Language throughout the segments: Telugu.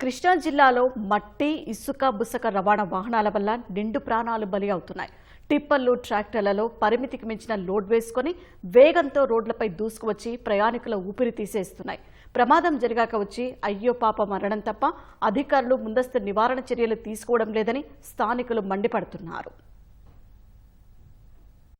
కృష్ణా జిల్లాలో మట్టి ఇసుక బుసక రవాణా వాహనాల వల్ల నిండు ప్రాణాలు బలి అవుతున్నాయి. టిప్పర్లు ట్రాక్టర్లలో పరిమితికి మించిన లోడ్ వేసుకొని వేగంతో రోడ్లపై దూసుకువచ్చి ప్రయాణికుల ఊపిరి తీసేస్తున్నాయి. ప్రమాదం జరిగాక వచ్చి అయ్యో పాప మరణం తప్ప అధికారులు ముందస్తు నివారణ చర్యలు తీసుకోవడం లేదని స్థానికులు మండిపడుతున్నారు.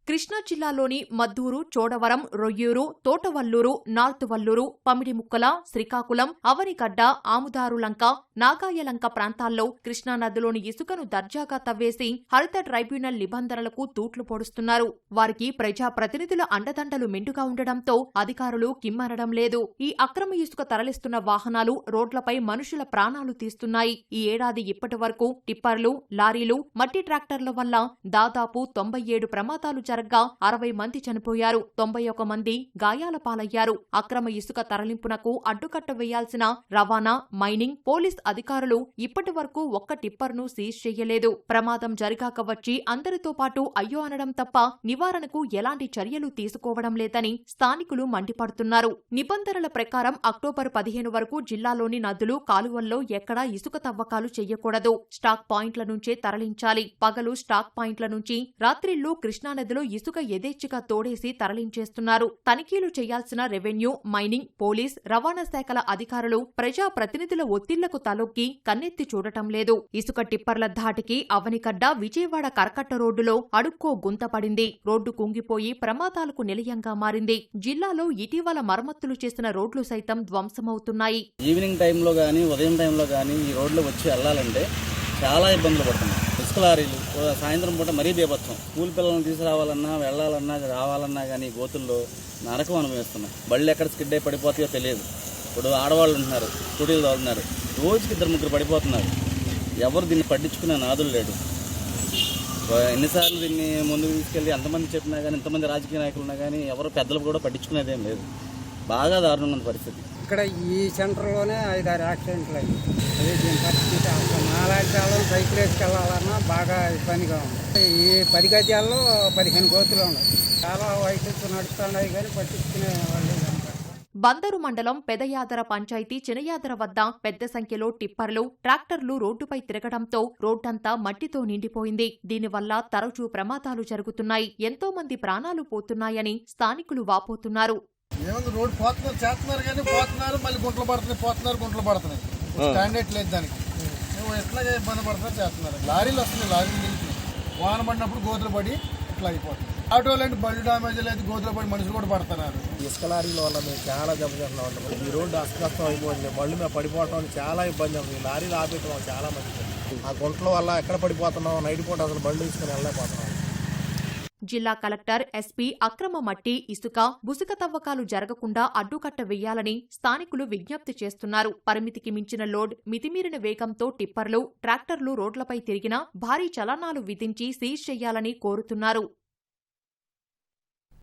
కృష్ణా జిల్లాలోని మద్దూరు చోడవరం రొయ్యూరు తోటవల్లూరు నార్త్ వల్లూరు పమిడిముక్కల శ్రీకాకుళం అవనిగడ్డ ఆముదారులంక నాగాయలంక ప్రాంతాల్లో కృష్ణా నదిలోని ఇసుకను దర్జాగా తవ్వేసి హరిత ట్రైబ్యునల్ నిబంధనలకు తూట్లు పొడుస్తున్నారు. వారికి ప్రజా ప్రతినిధుల అండదండలు మెండుగా ఉండడంతో అధికారులు కిమ్మనడం లేదు. ఈ అక్రమ ఇసుక తరలిస్తున్న వాహనాలు రోడ్లపై మనుషుల ప్రాణాలు తీస్తున్నాయి. ఈ ఏడాది ఇప్పటి వరకు టిప్పర్లు లారీలు మట్టి ట్రాక్టర్ల వల్ల దాదాపు తొంభై ఏడు ప్రమాదాలు జరగ్గా అరవై మంది చనిపోయారు. తొంభై ఒక మంది గాయాల పాలయ్యారు. అక్రమ ఇసుక తరలింపునకు అడ్డుకట్ట వేయాల్సిన రవాణా మైనింగ్ పోలీస్ అధికారులు ఇప్పటి వరకు ఒక్క టిప్పర్ను సీజ్ చేయలేదు. ప్రమాదం జరిగాక వచ్చి అందరితో పాటు అయ్యో అనడం తప్ప నివారణకు ఎలాంటి చర్యలు తీసుకోవడం లేదని స్థానికులు మండిపడుతున్నారు. నిబంధనల ప్రకారం అక్టోబర్ పదిహేను వరకు జిల్లాలోని నదులు కాలువల్లో ఎక్కడా ఇసుక తవ్వకాలు చేయకూడదు. స్టాక్ పాయింట్ల నుంచే తరలించాలి. పగలు స్టాక్ పాయింట్ల నుంచి రాత్రిళ్ళు కృష్ణానదిలో ఇసుక యథేచ్ఛగా తోడేసి తరలించేస్తున్నారు. తనిఖీలు చేయాల్సిన రెవెన్యూ మైనింగ్ పోలీస్ రవాణా శాఖల అధికారులు ప్రజా ప్రతినిధుల ఒత్తిళ్ళకు తలొక్కి కన్నెత్తి చూడటం లేదు. ఇసుక టిప్పర్ల ధాటికి అవనికడ్డ విజయవాడ కరకట్ట రోడ్డులో అడుక్కో గుంత పడింది. రోడ్డు కుంగిపోయి ప్రమాదాలకు నిలయంగా మారింది. జిల్లాలో ఇటీవల మరమ్మతులు చేసిన రోడ్లు సైతం ధ్వంసమవుతున్నాయి. ఈవినింగ్ టైంలో కానీ ఉదయం టైంలో కానీ ఈ రోడ్లు వచ్చి వెళ్ళాలంటే చాలా ఇబ్బందులు పడుతున్నాయి. ఇసుక లారీలు. సాయంత్రం పూట మరీ బీభత్సం. స్కూల్ పిల్లల్ని తీసుకురావాలన్నా వెళ్ళాలన్నా రావాలన్నా కానీ గోతుల్లో నరకం అనుభవిస్తున్నాయి. బళ్ళు ఎక్కడ స్కిడ్ అయి పడిపోతాయో తెలియదు. ఇప్పుడు ఆడవాళ్ళు ఉంటున్నారు స్కూటీలు తోలుతున్నారు. రోజుకి ఇద్దరు ముగ్గురు పడిపోతున్నారు. ఎవరు దీన్ని పట్టించుకునే నాదులు లేడు. ఎన్నిసార్లు దీన్ని ముందుకు తీసుకెళ్ళి ఎంతమంది చెప్పినా కానీ ఎంతమంది రాజకీయ నాయకులు ఉన్నా కానీ ఎవరు పెద్దలు కూడా పట్టించుకునేదేం లేదు. బాగా దారుణంగా పరిస్థితి. ఇక్కడ ఈ సెంటర్లోనే ఐదారు యాక్సిడెంట్లు అయ్యాయి. అదే దీని పరిస్థితి అసలు నాలాంటి వాళ్ళని సైకిల్ వేసుకెళ్ళాలన్నా బాగా ఇబ్బందిగా ఉంది. ఈ పది గజాల్లో పదిహేను కోతులు ఉన్నాయి. చాలా వయసు నడుస్తున్నాయి కానీ పట్టించుకునే వాళ్ళు బందరు మండలం పెదయాదర పంచాయతీ చినయాదర వద్ద పెద్ద సంఖ్యలో టిప్పర్లు ట్రాక్టర్లు రోడ్డుపై తిరగడంతో రోడ్డంతా మట్టితో నిండిపోయింది. దీనివల్ల తరచూ ప్రమాదాలు జరుగుతున్నాయి. ఎంతో మంది ప్రాణాలు పోతున్నాయని స్థానికులు వాపోతున్నారు. ఏముంది రోడ్ పోతున్నారు చేస్తున్నారు కానీ పోతున్నారు మళ్ళీ గుంటలు పడుతున్నాయి పోతున్నారు గుంటలు పడుతున్నాయి. స్టాండర్డ్ లేదు దానికి. ఎట్లాగే ఇబ్బంది పడుతున్నారు చేస్తున్నారు. లారీలు వస్తున్నాయి లారీలు నిలిచినాయి. వాన పడినప్పుడు గోతులు పడి ఇట్లా అయిపోతుంది. ఆటోలు అంటే బళ్ళు డామేజ్ లేదు గోతులు పడి మనుషులు కూడా పడుతున్నారు. ఇసుక లారీల వల్ల మేము చాలా దెబ్బతింటున్నాం ఉంటాం ఈ రోడ్డు అస్తకస్తం అయిపోయింది. బళ్ళు మేము పడిపోవటం చాలా ఇబ్బంది ఉంది లారీలు ఆపేయటం చాలా మంచిది. ఆ గుంటల వల్ల ఎక్కడ పడిపోతున్నాం నైట్ పూట అసలు బళ్ళు తీసుకుని వెళ్ళలేకపోతున్నాం. జిల్లా కలెక్టర్ ఎస్పీ అక్రమ మట్టి ఇసుక బుసుక తవ్వకాలు జరగకుండా అడ్డుకట్ట వేయాలని స్థానికులు విజ్ఞప్తి చేస్తున్నారు. పరిమితికి మించిన లోడ్ మితిమీరిన వేగంతో టిప్పర్లు ట్రాక్టర్లు రోడ్లపై తిరిగినా భారీ చలనాలు విధించి సీజ్ చేయాలని కోరుతున్నారు.